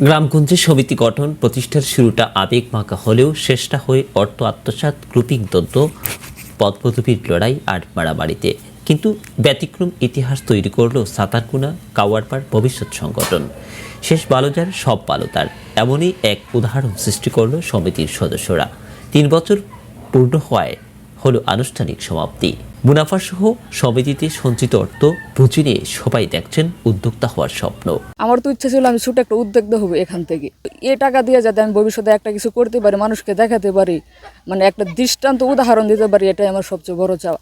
গ্রামগঞ্জে সমিতি গঠন, প্রতিষ্ঠার শুরুটা আবেগ মাখা হলেও শেষটা হয়ে অর্থ, আত্মসাৎ গ্রুপিং দ্বন্দ্ব পদপদবীর লড়াই আর মারামারিতে। কিন্তু ব্যতিক্রম ইতিহাস তৈরি করল সাতারকুনা কাওয়ারপাড় ভবিষ্যৎ সংগঠন। শেষ বালোজার সব বালোতার। এমনই এক উদাহরণ সৃষ্টি করল সমিতির সদস্যরা। তিন বছর পূর্ণ হওয়ায় হলো আনুষ্ঠানিক সমাপ্তি। মুনাফাসহ সমিতিতে সঞ্চিত অর্থ পুঁজি নিয়ে সবাই দেখছেন উদ্যোক্তা হওয়ার স্বপ্ন। আমার তো ইচ্ছা ছিল আমি ছোট একটা উদ্যোক্তা হব এখান থেকে। এ টাকা দিয়ে যাতে আমি ভবিষ্যতে একটা কিছু করতে পারি মানুষকে দেখাতে পারি মানে একটা দৃষ্টান্ত উদাহরণ দিতে পারি এটাই আমার সবচেয়ে বড় চাওয়া।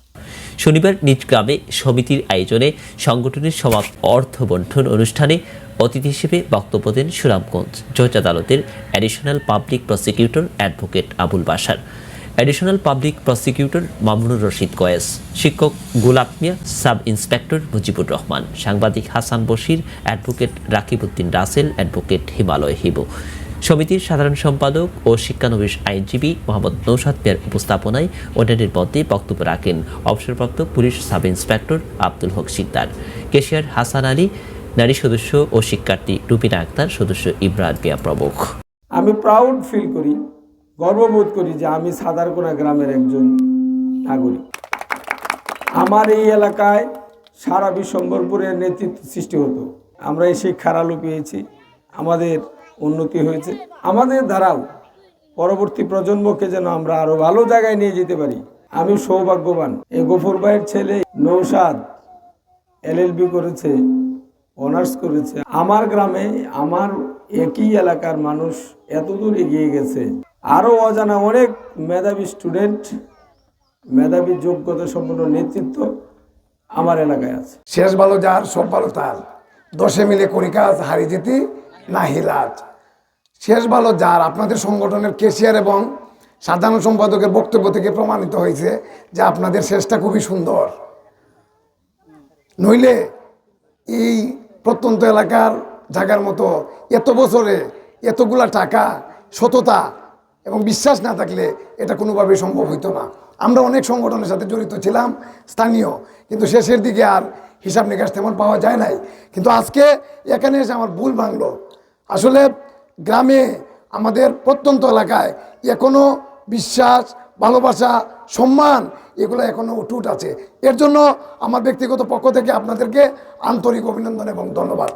শনিবার নিজ গ্রামে সমিতির আয়োজনে সংগঠনের সমাপ অর্থ বন্টন অনুষ্ঠানে অতিথি হিসেবে বক্তব্য দেন সুরামগঞ্জ। জজ আদালতের additional public prosecutor advocate Abul Basar additional public prosecutor Mamunur Rashid Qayes শিক্ষক গোলাপ মিয়া সাব ইন্সপেক্টর মুজিবুর রহমান সাংবাদিক হাসান বশির অ্যাডভোকেট রাকিবউদ্দিন রাসেল অ্যাডভোকেট হিমালয় হিবু সমিতির সাধারণ সম্পাদক ও শিক্ষানবিশ আইনজীবী মোহাম্মদ নৌসাদ মিয়ার উপস্থাপনায় অন্যান্যের মধ্যে বক্তব্য রাখেন অবসরপ্রাপ্ত police sub inspector Abdul Haq Sikdar, cashier Hasan Ali, নারী সদস্য ও শিক্ষার্থী রুবিনা আক্তার, সদস্য ইমরান মিয়া প্রমুখ। আমি প্রাউড ফিল করি গর্ববোধ করি যে আমি সাদারকোনা গ্রামের একজন নাগরিক। আমার এই এলাকায় সারা বিশ্বম্বরপুরের নেতৃত্ব সৃষ্টি হতো। আমরা এই শিক্ষার আলো পেয়েছি, আমাদের উন্নতি হয়েছে। আমাদের দ্বারাও পরবর্তী প্রজন্মকে যেন আমরা আরও ভালো জায়গায় নিয়ে যেতে পারি। আমি সৌভাগ্যবান এই গফর ভাইয়ের ছেলে নৌসাদ এলএলবি করেছে, অনার্স করেছে। আমার গ্রামে আমার একই এলাকার মানুষ এতদূর এগিয়ে গেছে। আরও অজানা অনেক মেধাবী স্টুডেন্ট মেধাবী যোগ্যতা সম্পন্ন নেতৃত্ব আমার এলাকায় আছে। শেষ ভালো যার, সব ভালো তার। দশে মিলে করি কাজ, হারি যেতি না হিলাজ শেষ ভালো যার, আপনাদের সংগঠনের কেশিয়ার এবং সাধারণ সম্পাদকের বক্তব্য থেকে প্রমাণিত হয়েছে যে আপনাদের শেষটা খুবই সুন্দর। নইলে এই প্রত্যন্ত এলাকার জায়গার মতো এত বছরে এতগুলা টাকা, সততা এবং বিশ্বাস না থাকলে এটা কোনোভাবেই সম্ভব হইতো না। আমরা অনেক সংগঠনের সাথে জড়িত ছিলাম, স্থানীয়, কিন্তু শেষের দিকে আর হিসাব নিকাশ তেমন পাওয়া যায় নাই। কিন্তু আজকে এখানে এসে আমার ভুল ভাঙলো। আসলে গ্রামে আমাদের প্রত্যন্ত এলাকায় এখনও বিশ্বাস, ভালোবাসা, সম্মান এগুলো এখনও অটুট আছে। এর জন্য আমার ব্যক্তিগত পক্ষ থেকে আপনাদেরকে আন্তরিক অভিনন্দন এবং ধন্যবাদ।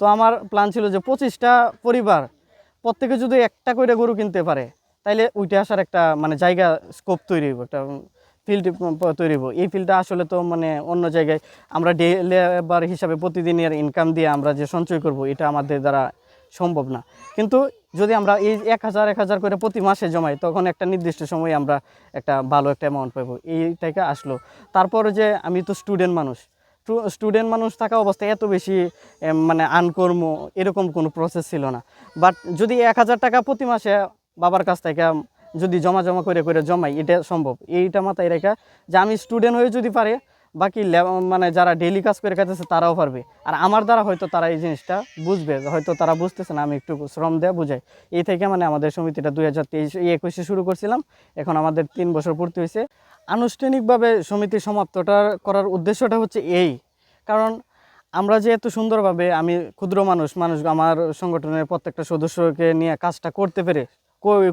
তো আমার প্ল্যান ছিল যে পঁচিশটা পরিবার প্রত্যেকে যদি একটা করে গরু কিনতে পারে, তাইলে উঠে আসার একটা মানে জায়গা স্কোপ তৈরি হইব, একটা ফিল্ড তৈরি হইব। এই ফিল্ডটা আসলে তো মানে অন্য জায়গায় আমরা ডে লেবার হিসাবে প্রতিদিনের ইনকাম দিয়ে আমরা যে সঞ্চয় করব, এটা আমাদের দ্বারা সম্ভব না। কিন্তু যদি আমরা এই এক হাজার এক হাজার করে প্রতি মাসে জমাই, তখন একটা নির্দিষ্ট সময়ে আমরা একটা ভালো একটা অ্যামাউন্ট পাবো এই থেকে আসলো। তারপর যে আমি তো স্টুডেন্ট মানুষ স্টুডেন্ট মানুষ থাকা অবস্থায় এত বেশি মানে আনকর্ম এরকম কোনো প্রসেস ছিল না। বাট যদি এক হাজার টাকা প্রতি মাসে বাবার কাছ থেকে, যদি জমা জমা করে করে জমাই, এটা সম্ভব। এইটা মাথায় রেখা যে আমি স্টুডেন্ট হয়ে যদি পারে বাকি মানে যারা ডেইলি কাজ করে খাইতেছে তারাও পারবে। আর আমার দ্বারা হয়তো তারা এই জিনিসটা বুঝবে, হয়তো তারা বুঝতেছে না, আমি একটু শ্রম দেওয়া বুঝাই। এই থেকে মানে আমাদের সমিতিটা দুই হাজার তেইশ একুশে শুরু করছিলাম, এখন আমাদের তিন বছর পূর্তি হয়েছে। আনুষ্ঠানিকভাবে সমিতি সমাপ্তটা করার উদ্দেশ্যটা হচ্ছে এই, কারণ আমরা যে এত সুন্দরভাবে আমি ক্ষুদ্র মানুষ মানুষ আমার সংগঠনের প্রত্যেকটা সদস্যকে নিয়ে কাজটা করতে পেরে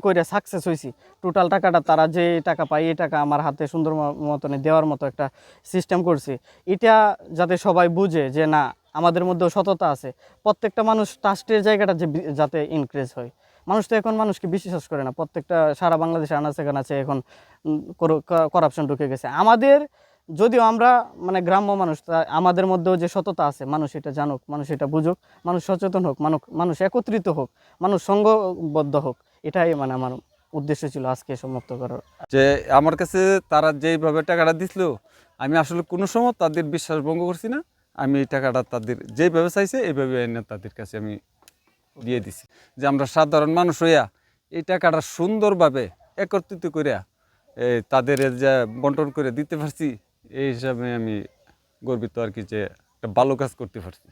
কইরা সাকসেস হয়েছি টোটাল টাকাটা তারা যে টাকা পায়, এই টাকা আমার হাতে সুন্দর মতনে দেওয়ার মতো একটা সিস্টেম করছি। এটা যাতে সবাই বুঝে যে না, আমাদের মধ্যেও সততা আছে। প্রত্যেকটা মানুষ ট্রাস্টের জায়গাটা যে যাতে ইনক্রিজ হয়। মানুষ তো এখন মানুষকে বিশ্বাস করে না। প্রত্যেকটা সারা বাংলাদেশে আনাচে কানাচে এখন করাপশন ঢুকে গেছে। আমাদের, যদিও আমরা মানে গ্রাম্য মানুষ আমাদের মধ্যেও যে সততা আছে, মানুষ এটা জানুক, মানুষ এটা বুঝুক, মানুষ সচেতন হোক মানুষ মানুষ একত্রিত হোক, মানুষ সঙ্গবদ্ধ হোক। এটাই মানে আমার উদ্দেশ্য ছিল আজকে সমাপ্ত করার। যে আমার কাছে তারা যেইভাবে টাকাটা দিছিল, আমি আসলে কোনো সময় তাদের বিশ্বাস ভঙ্গ করছি না। আমি এই টাকাটা তাদের যেইভাবে চাইছে, এইভাবে এনে তাদের কাছে আমি দিয়ে দিছি। যে আমরা সাধারণ মানুষ হইয়া এই টাকাটা সুন্দরভাবে একত্রিত করিয়া তাদের যে বন্টন করে দিতে পারছি, এই হিসাবে আমি গর্বিত আর কি যে একটা ভালো কাজ করতে পারছি।